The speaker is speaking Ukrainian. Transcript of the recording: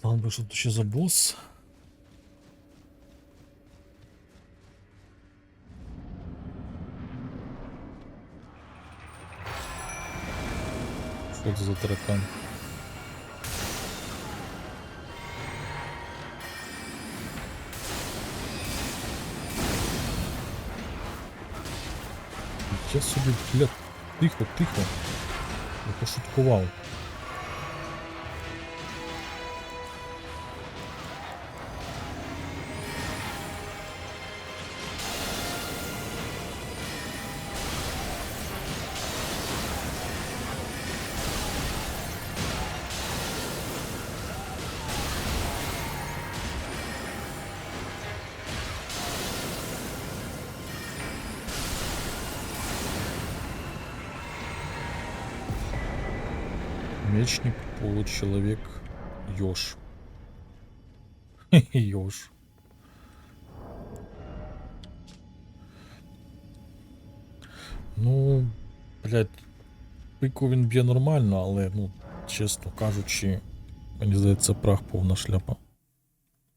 Знав би, що тут ще за бос. Що це за таракан? Я собі, блядь, тихо, тихо. Я пошуткував. Мечник, получеловек, ёж. ёж. Ну, блядь, пику він б'є нормально, але, ну, чесно кажучи, мені здається, прах повна шляпа.